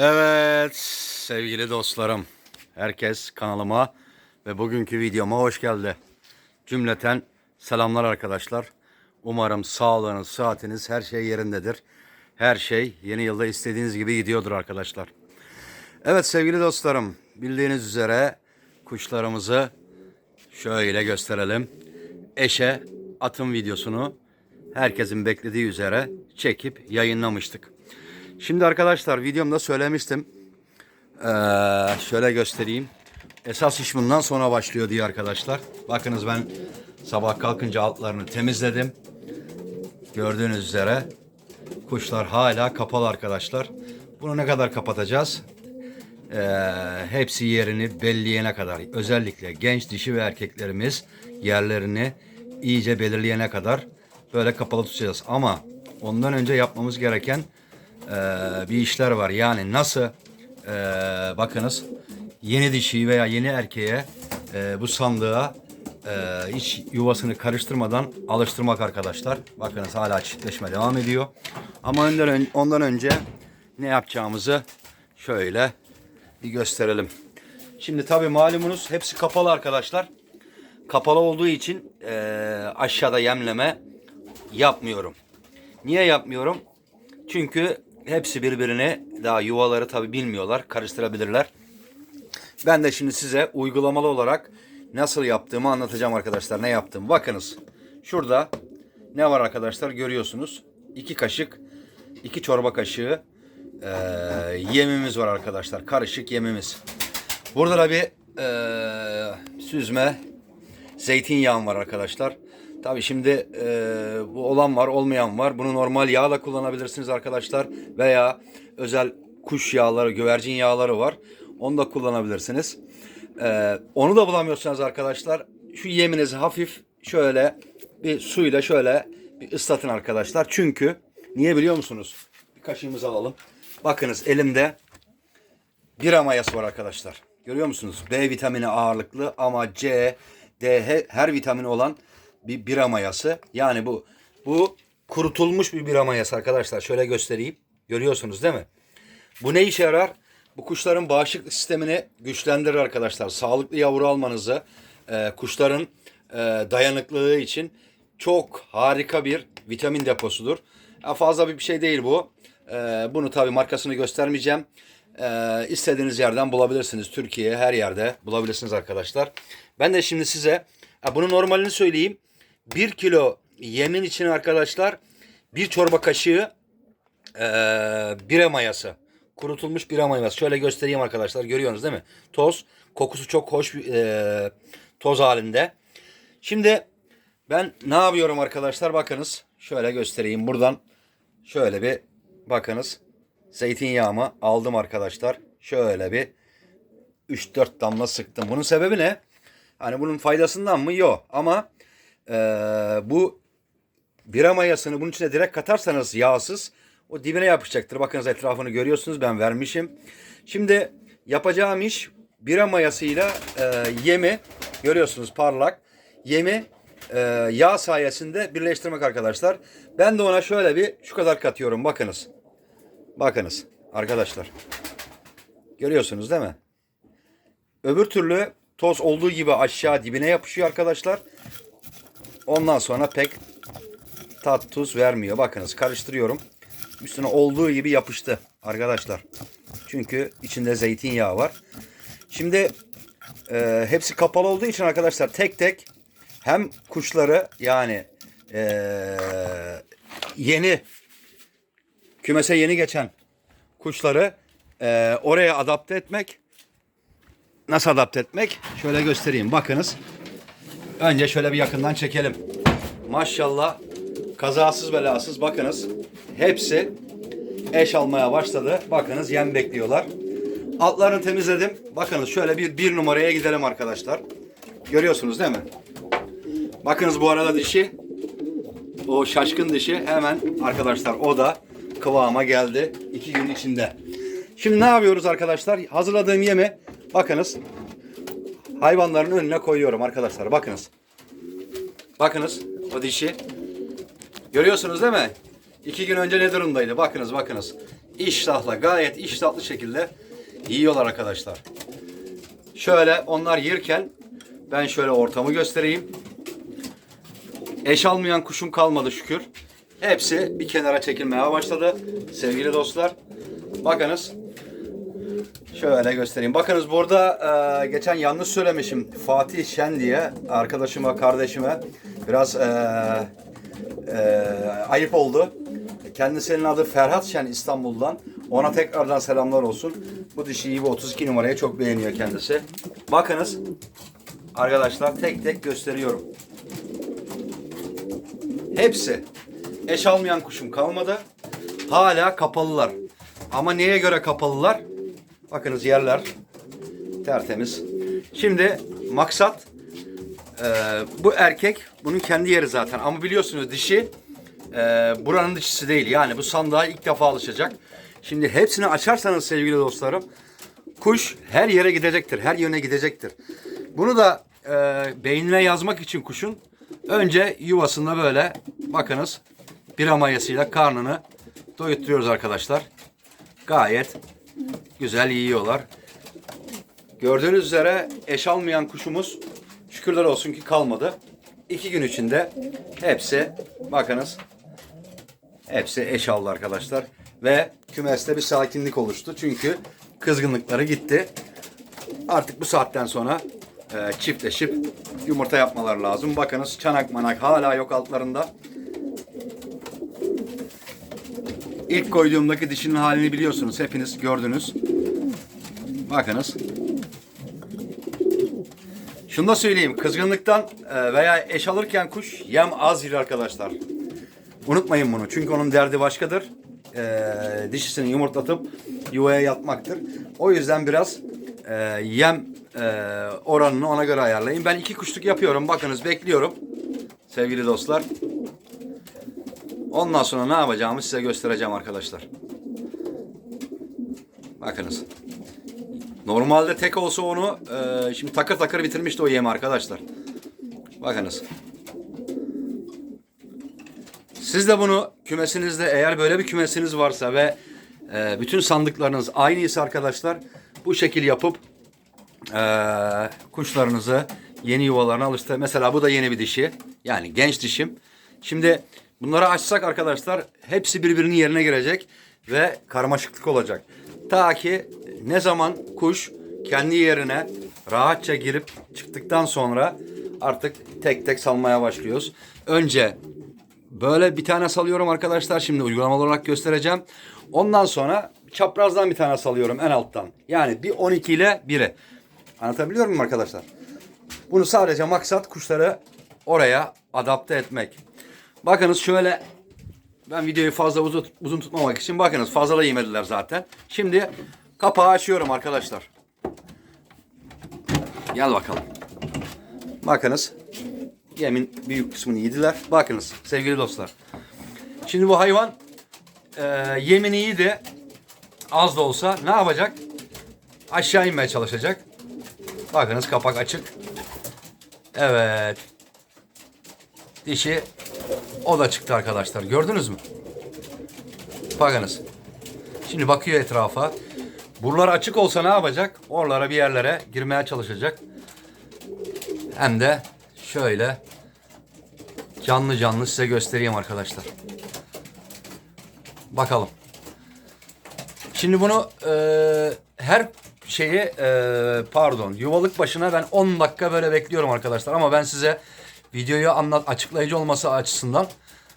Evet sevgili dostlarım. Herkes kanalıma ve bugünkü videoma hoş geldi. Cümleten selamlar arkadaşlar. Umarım sağlığınız, sıhhatiniz her şey yerindedir. Her şey yeni yılda istediğiniz gibi gidiyordur arkadaşlar. Evet sevgili dostlarım bildiğiniz üzere kuşlarımızı şöyle gösterelim. Eşe atım videosunu herkesin beklediği üzere çekip yayınlamıştık. Şimdi arkadaşlar videomda söylemiştim. Ee, şöyle göstereyim. Esas iş bundan sonra başlıyor diye arkadaşlar. Bakınız ben sabah kalkınca altlarını temizledim. Gördüğünüz üzere kuşlar hala kapalı arkadaşlar. Bunu ne kadar kapatacağız? Ee, hepsi yerini belleyene kadar özellikle genç dişi ve erkeklerimiz yerlerini iyice belirleyene kadar böyle kapalı tutacağız. Ama ondan önce yapmamız gereken e, bir işler var. Yani nasıl e, bakınız yeni dişi veya yeni erkeğe e, bu sandığa e, hiç yuvasını karıştırmadan alıştırmak arkadaşlar. Bakınız hala çiftleşme devam ediyor. Ama ondan, ondan önce ne yapacağımızı şöyle bir gösterelim. Şimdi tabii malumunuz hepsi kapalı arkadaşlar. Kapalı olduğu için eee, aşağıda yemleme yapmıyorum. Niye yapmıyorum? Çünkü hepsi birbirine daha yuvaları tabii bilmiyorlar. Karıştırabilirler. Ben de şimdi size uygulamalı olarak nasıl yaptığımı anlatacağım arkadaşlar. Ne yaptım? Bakınız. Şurada ne var arkadaşlar görüyorsunuz. 2 kaşık, 2 çorba kaşığı eee, yemimiz var arkadaşlar. Karışık yemimiz. Burada da bir eee, süzme zeytinyağım var arkadaşlar. Tabii şimdi eee, bu olan var olmayan var. Bunu normal yağ da kullanabilirsiniz arkadaşlar. Veya özel kuş yağları, güvercin yağları var. Onu da kullanabilirsiniz. Eee, onu da bulamıyorsanız arkadaşlar şu yeminizi hafif şöyle bir suyla şöyle bir ıslatın arkadaşlar. Çünkü niye biliyor musunuz? Bir kaşığımızı alalım. Bakınız elimde bira mayası var arkadaşlar. Görüyor musunuz? B vitamini ağırlıklı ama C, D he- her vitamini olan bir bira mayası. Yani bu bu kurutulmuş bir bira mayası arkadaşlar. Şöyle göstereyim. Görüyorsunuz değil mi? Bu ne işe yarar? Bu kuşların bağışıklık sistemini güçlendirir arkadaşlar. Sağlıklı yavru almanızı, e, kuşların e, dayanıklılığı için çok harika bir vitamin deposudur. Ya fazla bir şey değil bu. E, bunu tabii markasını göstermeyeceğim. E, istediğiniz yerden bulabilirsiniz. Türkiye her yerde bulabilirsiniz arkadaşlar. Ben de şimdi size ha, bunun normalini söyleyeyim. 1 kilo yemin için arkadaşlar bir çorba kaşığı ee, bira mayası. Kurutulmuş bira mayası. Şöyle göstereyim arkadaşlar. Görüyorsunuz değil mi? Toz. Kokusu çok hoş bir e, toz halinde. Şimdi ben ne yapıyorum arkadaşlar? Bakınız. Şöyle göstereyim. Buradan şöyle bir bakınız. Zeytinyağımı aldım arkadaşlar. Şöyle bir 3-4 damla sıktım. Bunun sebebi ne? Hani bunun faydasından mı? Yok. Ama e, bu bira mayasını bunun içine direkt katarsanız yağsız o dibine yapışacaktır. Bakınız etrafını görüyorsunuz ben vermişim. Şimdi yapacağım iş bira mayasıyla e, yemi görüyorsunuz parlak yemi e, yağ sayesinde birleştirmek arkadaşlar. Ben de ona şöyle bir şu kadar katıyorum bakınız. Bakınız arkadaşlar. Görüyorsunuz değil mi? Öbür türlü toz olduğu gibi aşağı dibine yapışıyor arkadaşlar. Ondan sonra pek tat tuz vermiyor. Bakınız karıştırıyorum. Üstüne olduğu gibi yapıştı arkadaşlar. Çünkü içinde zeytinyağı var. Şimdi e, hepsi kapalı olduğu için arkadaşlar tek tek hem kuşları yani e, yeni kümese yeni geçen kuşları e, oraya adapte etmek nasıl adapte etmek şöyle göstereyim bakınız önce şöyle bir yakından çekelim. Maşallah kazasız belasız bakınız. Hepsi eş almaya başladı. Bakınız yem bekliyorlar. Altlarını temizledim. Bakınız şöyle bir bir numaraya gidelim arkadaşlar. Görüyorsunuz değil mi? Bakınız bu arada dişi o şaşkın dişi hemen arkadaşlar o da kıvama geldi iki gün içinde. Şimdi ne yapıyoruz arkadaşlar? Hazırladığım yemi bakınız hayvanların önüne koyuyorum arkadaşlar. Bakınız. Bakınız o dişi. Görüyorsunuz değil mi? İki gün önce ne durumdaydı? Bakınız bakınız. iştahla gayet iştahlı şekilde yiyorlar arkadaşlar. Şöyle onlar yerken ben şöyle ortamı göstereyim. Eş almayan kuşum kalmadı şükür. Hepsi bir kenara çekilmeye başladı. Sevgili dostlar. Bakınız. Şöyle göstereyim. Bakınız burada e, geçen yanlış söylemişim. Fatih Şen diye arkadaşıma, kardeşime biraz e, e, ayıp oldu. Kendisinin adı Ferhat Şen İstanbul'dan. Ona tekrardan selamlar olsun. Bu dişiyi bu 32 numarayı çok beğeniyor kendisi. Bakınız arkadaşlar tek tek gösteriyorum. Hepsi. Eş almayan kuşum kalmadı. Hala kapalılar. Ama neye göre kapalılar? Bakınız yerler tertemiz. Şimdi maksat e, bu erkek bunun kendi yeri zaten. Ama biliyorsunuz dişi e, buranın dişisi değil. Yani bu sandığa ilk defa alışacak. Şimdi hepsini açarsanız sevgili dostlarım kuş her yere gidecektir. Her yöne gidecektir. Bunu da e, beynine yazmak için kuşun önce yuvasında böyle bakınız bir mayasıyla karnını doyutturuyoruz arkadaşlar. Gayet güzel yiyorlar. Gördüğünüz üzere eş almayan kuşumuz şükürler olsun ki kalmadı. İki gün içinde hepsi bakınız hepsi eş aldı arkadaşlar. Ve kümeste bir sakinlik oluştu. Çünkü kızgınlıkları gitti. Artık bu saatten sonra e, çiftleşip yumurta yapmaları lazım. Bakınız çanak manak hala yok altlarında. İlk koyduğumdaki dişinin halini biliyorsunuz. Hepiniz gördünüz. Bakınız. Şunu da söyleyeyim. Kızgınlıktan e, veya eş alırken kuş yem az yer arkadaşlar. Unutmayın bunu. Çünkü onun derdi başkadır. E, dişisini yumurtlatıp yuvaya yatmaktır. O yüzden biraz e, yem e, oranını ona göre ayarlayın. Ben iki kuşluk yapıyorum. Bakınız bekliyorum. Sevgili dostlar. Ondan sonra ne yapacağımı size göstereceğim arkadaşlar. Bakınız. Normalde tek olsa onu e, şimdi takır takır bitirmişti o yemi arkadaşlar. Bakınız. Siz de bunu kümesinizde eğer böyle bir kümesiniz varsa ve e, bütün sandıklarınız aynıysa arkadaşlar bu şekil yapıp e, kuşlarınızı yeni yuvalarına alıştır. Mesela bu da yeni bir dişi. Yani genç dişim. Şimdi bunları açsak arkadaşlar hepsi birbirinin yerine girecek ve karmaşıklık olacak. Ta ki ne zaman kuş kendi yerine rahatça girip çıktıktan sonra artık tek tek salmaya başlıyoruz. Önce böyle bir tane salıyorum arkadaşlar. Şimdi uygulamalı olarak göstereceğim. Ondan sonra çaprazdan bir tane salıyorum en alttan. Yani bir 12 ile 1'e. Anlatabiliyor muyum arkadaşlar? Bunu sadece maksat kuşları oraya adapte etmek. Bakınız şöyle ben videoyu fazla uzun, uzun tutmamak için bakınız fazla da yemediler zaten. Şimdi kapağı açıyorum arkadaşlar. Gel bakalım. Bakınız yemin büyük kısmını yediler. Bakınız sevgili dostlar. Şimdi bu hayvan e, yemini yedi. Az da olsa ne yapacak? Aşağı inmeye çalışacak. Bakınız kapak açık. Evet. Dişi o da çıktı arkadaşlar. Gördünüz mü? Bakınız. Şimdi bakıyor etrafa. Buralar açık olsa ne yapacak? Oralara bir yerlere girmeye çalışacak. Hem de şöyle canlı canlı size göstereyim arkadaşlar. Bakalım. Şimdi bunu e, her şeyi e, pardon yuvalık başına ben 10 dakika böyle bekliyorum arkadaşlar ama ben size videoyu anlat açıklayıcı olması açısından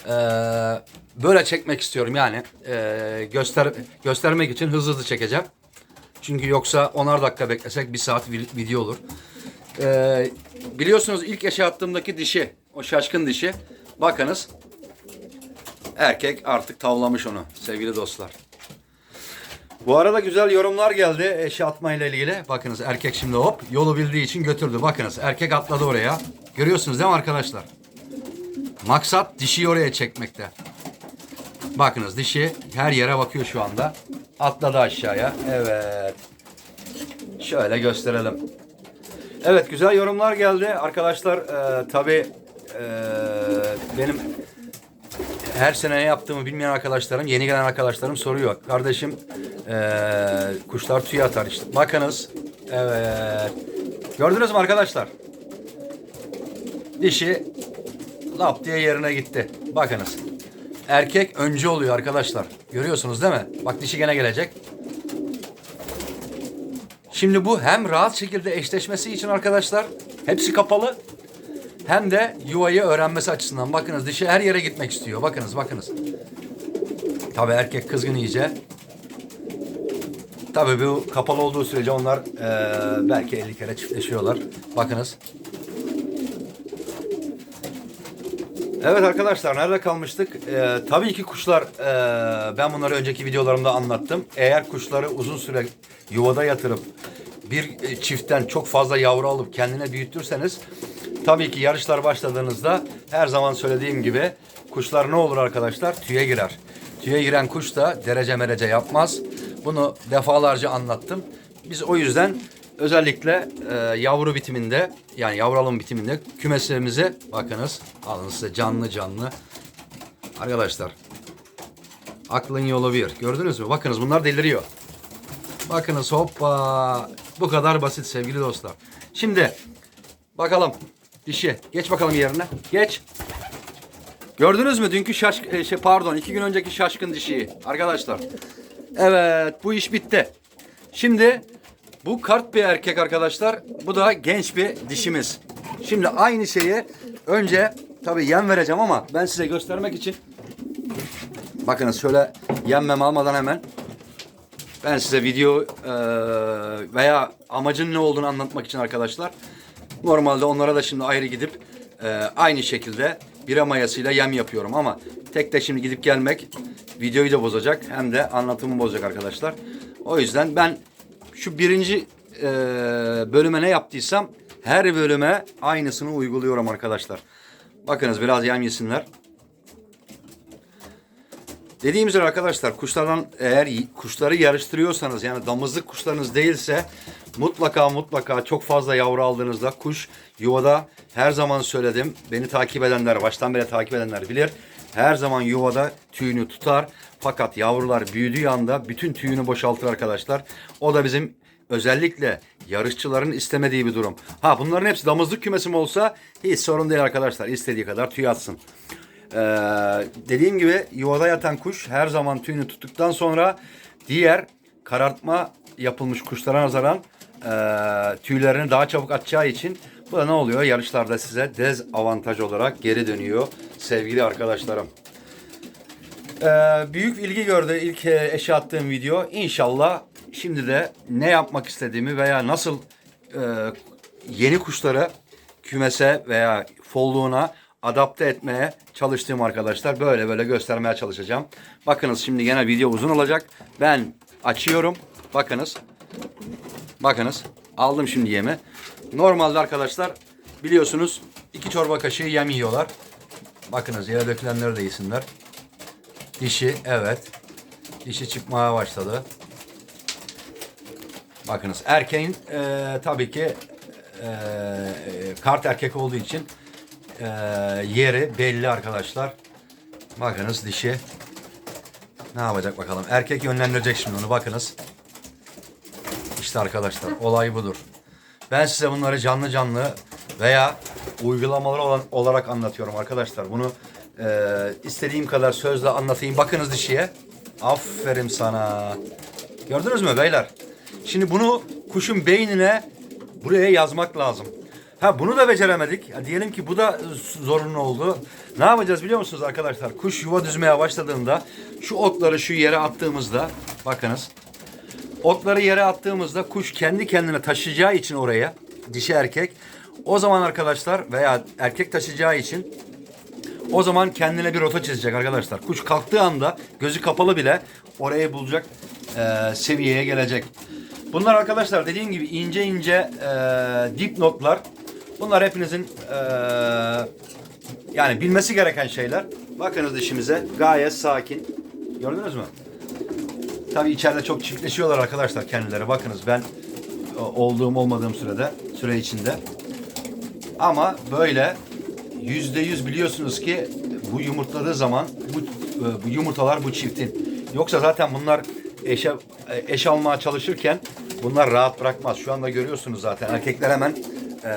e, böyle çekmek istiyorum yani e, göster göstermek için hızlı hızlı çekeceğim. Çünkü yoksa 10'ar dakika beklesek bir saat vi- video olur. E, biliyorsunuz ilk attığımdaki dişi o şaşkın dişi bakınız erkek artık tavlamış onu sevgili dostlar. Bu arada güzel yorumlar geldi eşi atmayla ilgili. Bakınız erkek şimdi hop yolu bildiği için götürdü. Bakınız erkek atladı oraya. Görüyorsunuz değil mi arkadaşlar? Maksat dişiyi oraya çekmekte. Bakınız dişi her yere bakıyor şu anda. Atladı aşağıya. Evet. Şöyle gösterelim. Evet güzel yorumlar geldi. Arkadaşlar e, tabii e, benim her sene ne yaptığımı bilmeyen arkadaşlarım, yeni gelen arkadaşlarım soruyor. Kardeşim eee, kuşlar tüy atar işte. Bakınız. Evet. Gördünüz mü arkadaşlar? Dişi lap diye yerine gitti. Bakınız. Erkek önce oluyor arkadaşlar. Görüyorsunuz değil mi? Bak dişi gene gelecek. Şimdi bu hem rahat şekilde eşleşmesi için arkadaşlar hepsi kapalı hem de yuvayı öğrenmesi açısından. Bakınız dişi her yere gitmek istiyor. Bakınız bakınız. Tabii erkek kızgın iyice. Tabii bu kapalı olduğu sürece onlar eee, belki 50 kere çiftleşiyorlar. Bakınız. Evet arkadaşlar nerede kalmıştık? Ee, tabii ki kuşlar ee, ben bunları önceki videolarımda anlattım. Eğer kuşları uzun süre yuvada yatırıp bir e, çiftten çok fazla yavru alıp kendine büyütürseniz tabii ki yarışlar başladığınızda her zaman söylediğim gibi kuşlar ne olur arkadaşlar? Tüye girer. Tüye giren kuş da derece merece yapmaz. Bunu defalarca anlattım. Biz o yüzden Özellikle e, yavru bitiminde yani yavru alım bitiminde kümeslerimize bakınız. Alın size canlı canlı. Arkadaşlar aklın yolu bir. Gördünüz mü? Bakınız bunlar deliriyor. Bakınız hoppa. Bu kadar basit sevgili dostlar. Şimdi bakalım dişi. Geç bakalım yerine. Geç. Gördünüz mü dünkü şaş e, şey pardon iki gün önceki şaşkın dişiyi arkadaşlar. Evet bu iş bitti. Şimdi bu kart bir erkek arkadaşlar. Bu da genç bir dişimiz. Şimdi aynı şeyi önce tabii yem vereceğim ama ben size göstermek için bakınız şöyle yemmem almadan hemen ben size video eee, veya amacın ne olduğunu anlatmak için arkadaşlar normalde onlara da şimdi ayrı gidip eee, aynı şekilde bira mayasıyla yem yapıyorum ama tek de şimdi gidip gelmek videoyu da bozacak hem de anlatımı bozacak arkadaşlar. O yüzden ben şu birinci eee, bölüme ne yaptıysam her bölüme aynısını uyguluyorum arkadaşlar. Bakınız biraz yem yesinler. Dediğim üzere arkadaşlar kuşlardan eğer kuşları yarıştırıyorsanız yani damızlık kuşlarınız değilse mutlaka mutlaka çok fazla yavru aldığınızda kuş yuvada her zaman söyledim. Beni takip edenler baştan beri takip edenler bilir. Her zaman yuvada tüyünü tutar. Fakat yavrular büyüdüğü anda bütün tüyünü boşaltır arkadaşlar. O da bizim özellikle yarışçıların istemediği bir durum. Ha bunların hepsi damızlık kümesi mi olsa hiç sorun değil arkadaşlar. İstediği kadar tüy atsın. Ee, dediğim gibi yuvada yatan kuş her zaman tüyünü tuttuktan sonra diğer karartma yapılmış kuşlara nazaran e, tüylerini daha çabuk atacağı için bu da ne oluyor? Yarışlarda size dezavantaj olarak geri dönüyor sevgili arkadaşlarım. Ee, büyük ilgi gördü ilk e, eşe attığım video. İnşallah şimdi de ne yapmak istediğimi veya nasıl e, yeni kuşları kümese veya folluğuna adapte etmeye çalıştığım arkadaşlar böyle böyle göstermeye çalışacağım. Bakınız şimdi gene video uzun olacak. Ben açıyorum. Bakınız. Bakınız. Aldım şimdi yemi. Normalde arkadaşlar biliyorsunuz iki çorba kaşığı yem yiyorlar. Bakınız yere dökülenleri de yesinler. Dişi evet. Dişi çıkmaya başladı. Bakınız erkeğin e, tabii ki e, kart erkek olduğu için e, yeri belli arkadaşlar. Bakınız dişi. Ne yapacak bakalım. Erkek yönlendirecek şimdi onu bakınız. İşte arkadaşlar olay budur. Ben size bunları canlı canlı veya uygulamalar olan, olarak anlatıyorum arkadaşlar. Bunu e, istediğim kadar sözle anlatayım. Bakınız dişiye. Aferin sana. Gördünüz mü beyler? Şimdi bunu kuşun beynine buraya yazmak lazım. Ha bunu da beceremedik. Ya diyelim ki bu da zorunlu oldu. Ne yapacağız biliyor musunuz arkadaşlar? Kuş yuva düzmeye başladığında şu okları şu yere attığımızda bakınız Otları yere attığımızda kuş kendi kendine taşıyacağı için oraya dişi erkek o zaman arkadaşlar veya erkek taşıyacağı için o zaman kendine bir rota çizecek arkadaşlar. Kuş kalktığı anda gözü kapalı bile orayı bulacak e, seviyeye gelecek. Bunlar arkadaşlar dediğim gibi ince ince e, dipnotlar. Bunlar hepinizin e, yani bilmesi gereken şeyler. Bakınız dişimize gayet sakin. Gördünüz mü? Tabii içeride çok çiftleşiyorlar arkadaşlar kendileri. Bakınız ben e, olduğum olmadığım sürede, süre içinde. Ama böyle yüzde yüz biliyorsunuz ki bu yumurtladığı zaman bu, e, bu yumurtalar bu çiftin. Yoksa zaten bunlar eşe, e, eş almaya çalışırken bunlar rahat bırakmaz. Şu anda görüyorsunuz zaten erkekler hemen e,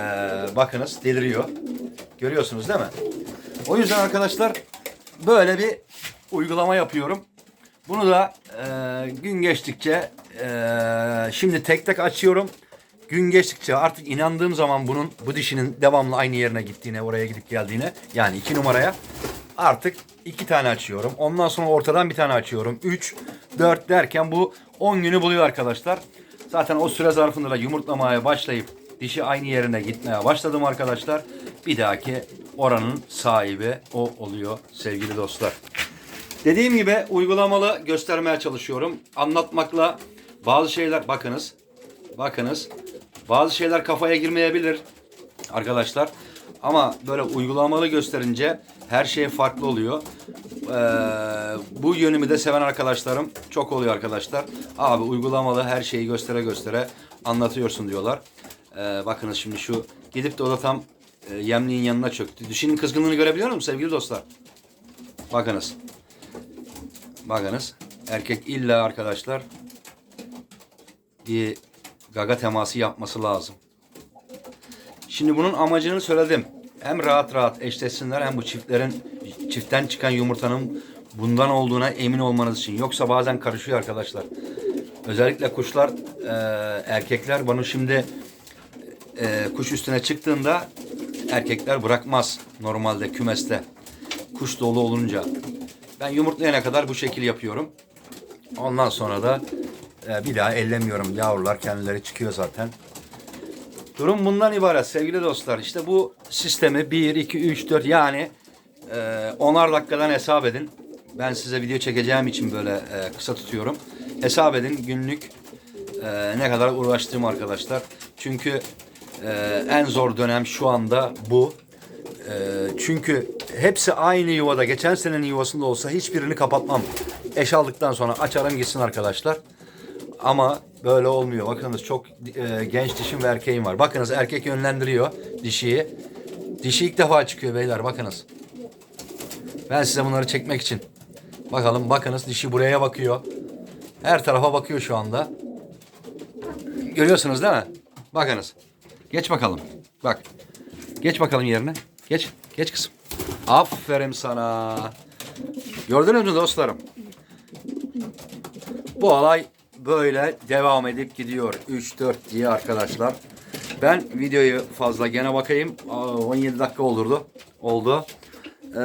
bakınız deliriyor. Görüyorsunuz değil mi? O yüzden arkadaşlar böyle bir uygulama yapıyorum. Bunu da e, gün geçtikçe e, şimdi tek tek açıyorum. Gün geçtikçe artık inandığım zaman bunun bu dişinin devamlı aynı yerine gittiğine, oraya gidip geldiğine yani iki numaraya artık iki tane açıyorum. Ondan sonra ortadan bir tane açıyorum. Üç, dört derken bu 10 günü buluyor arkadaşlar. Zaten o süre zarfında da yumurtlamaya başlayıp dişi aynı yerine gitmeye başladım arkadaşlar. Bir dahaki oranın sahibi o oluyor sevgili dostlar. Dediğim gibi uygulamalı göstermeye çalışıyorum. Anlatmakla bazı şeyler bakınız. Bakınız. Bazı şeyler kafaya girmeyebilir arkadaşlar. Ama böyle uygulamalı gösterince her şey farklı oluyor. Ee, bu yönümü de seven arkadaşlarım çok oluyor arkadaşlar. Abi uygulamalı her şeyi göstere göstere anlatıyorsun diyorlar. Ee, bakınız şimdi şu gidip de o da tam e, yemliğin yanına çöktü. Dişinin kızgınlığını görebiliyor musun sevgili dostlar? Bakınız. Bakınız. Erkek illa arkadaşlar bir gaga teması yapması lazım. Şimdi bunun amacını söyledim. Hem rahat rahat eşleşsinler hem bu çiftlerin çiftten çıkan yumurtanın bundan olduğuna emin olmanız için. Yoksa bazen karışıyor arkadaşlar. Özellikle kuşlar e, erkekler bunu şimdi e, kuş üstüne çıktığında erkekler bırakmaz normalde kümeste. Kuş dolu olunca. Ben yumurtlayana kadar bu şekil yapıyorum. Ondan sonra da e, bir daha ellemiyorum. Yavrular kendileri çıkıyor zaten. Durum bundan ibaret sevgili dostlar. İşte bu sistemi 1, 2, 3, 4 yani e, onar dakikadan hesap edin. Ben size video çekeceğim için böyle e, kısa tutuyorum. Hesap edin günlük e, ne kadar uğraştığım arkadaşlar. Çünkü e, en zor dönem şu anda bu. E, çünkü hepsi aynı yuvada. Geçen senenin yuvasında olsa hiçbirini kapatmam. Eş aldıktan sonra açarım gitsin arkadaşlar. Ama böyle olmuyor. Bakınız çok e, genç dişim ve erkeğim var. Bakınız erkek yönlendiriyor dişiyi. Dişi ilk defa çıkıyor beyler bakınız. Ben size bunları çekmek için. Bakalım bakınız dişi buraya bakıyor. Her tarafa bakıyor şu anda. Görüyorsunuz değil mi? Bakınız. Geç bakalım. Bak. Geç bakalım yerine. Geç. Geç kızım. Aferin sana. Gördünüz mü dostlarım? Bu olay böyle devam edip gidiyor. 3-4 diye arkadaşlar. Ben videoyu fazla gene bakayım. Aa, 17 dakika olurdu. Oldu. Ee,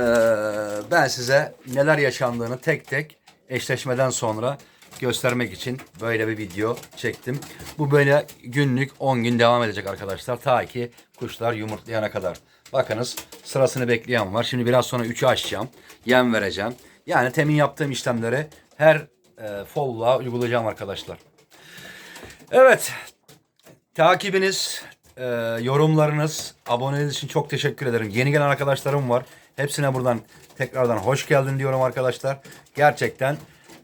ben size neler yaşandığını tek tek eşleşmeden sonra göstermek için böyle bir video çektim. Bu böyle günlük 10 gün devam edecek arkadaşlar. Ta ki kuşlar yumurtlayana kadar. Bakınız sırasını bekleyen var. Şimdi biraz sonra 3'ü açacağım. Yem vereceğim. Yani temin yaptığım işlemleri her e, folluğa uygulayacağım arkadaşlar. Evet. Takibiniz, e, yorumlarınız, aboneliğiniz için çok teşekkür ederim. Yeni gelen arkadaşlarım var. Hepsine buradan tekrardan hoş geldin diyorum arkadaşlar. Gerçekten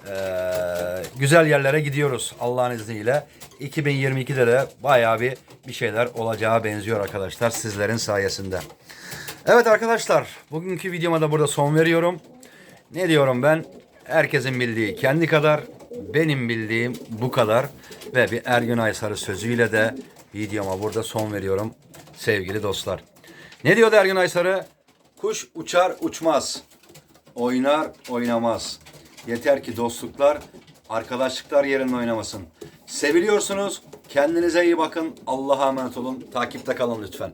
e, güzel yerlere gidiyoruz Allah'ın izniyle. 2022'de de bayağı bir bir şeyler olacağı benziyor arkadaşlar sizlerin sayesinde. Evet arkadaşlar bugünkü videoma da burada son veriyorum. Ne diyorum ben? Herkesin bildiği kendi kadar, benim bildiğim bu kadar. Ve bir Ergün Aysarı sözüyle de videoma burada son veriyorum sevgili dostlar. Ne diyordu Ergün Aysarı? Kuş uçar uçmaz, oynar oynamaz. Yeter ki dostluklar, arkadaşlıklar yerinde oynamasın. Seviliyorsunuz, kendinize iyi bakın, Allah'a emanet olun, takipte kalın lütfen.